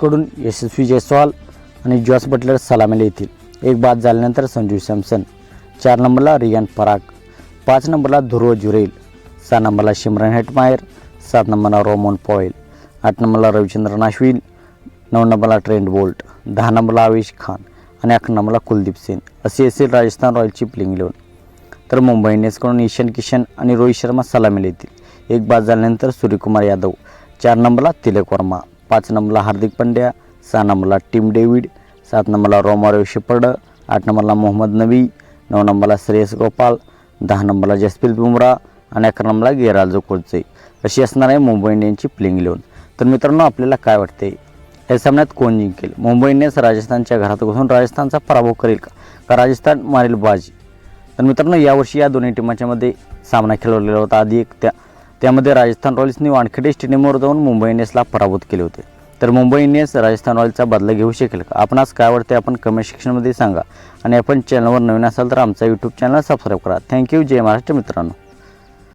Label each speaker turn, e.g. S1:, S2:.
S1: कडून यशस्वी जयस्वाल आणि जॉस बटलर सलामीला येतील. एक बाद झाल्यानंतर संजू सॅमसन चार नंबरला रियान पराग पाच नंबरला ध्रुव जुरेल सहा नंबरला शिमरन हेटमायर सात नंबरला रोमन पॉयल आठ नंबरला रविचंद्रन अश्विन नऊ नंबरला ट्रेंड बोल्ट दहा नंबरला आवेश खान आणि अकरा नंबरला कुलदीप सेन. अशी असेल राजस्थान रॉयलची प्लिंग इलेवन तर मुंबई इंडियन्सकडून ईशान किशन आणि रोहित शर्मा सलामीला येतील. एक बाद झाल्यानंतर सूर्यकुमार यादव चार नंबरला तिलक वर्मा. पाच नंबरला हार्दिक पंड्या सहा नंबरला टीम डेव्हिड सात नंबरला रोमारो शेपर्ड आठ नंबरला मोहम्मद नबी नऊ नंबरला श्रेयस गोपाल दहा नंबरला जसप्रीत बुमरा आणि अकरा नंबरला गेराल्जो कोलचे अशी असणार आहे मुंबई इंडियन्सची प्लेइंग इलेवन तर मित्रांनो आपल्याला काय वाटते या सामन्यात कोण जिंकेल? मुंबई इंडियन्स राजस्थानच्या घरात घुसून राजस्थानचा पराभव करेल का? का राजस्थान मारेल बाजी? तर मित्रांनो यावर्षी या दोन्ही टीमाच्यामध्ये सामना खेळवलेला होता. आधी एक त्या त्यामध्ये राजस्थान रॉयल्सने वानखेडे स्टेडियमवर जाऊन मुंबई इंडियन्सला पराभूत केले होते. तर मुंबई इंडियन्स राजस्थान रॉयल्सचा बदला घेऊ शकेल का? आपणास काय वाटते आपण कमेंट सेक्शनमध्ये सांगा. आणि आपण चॅनलवर नवीन असाल तर आमचा यूट्यूब चॅनल सबस्क्राईब करा. थँक्यू जय महाराष्ट्र मित्रांनो.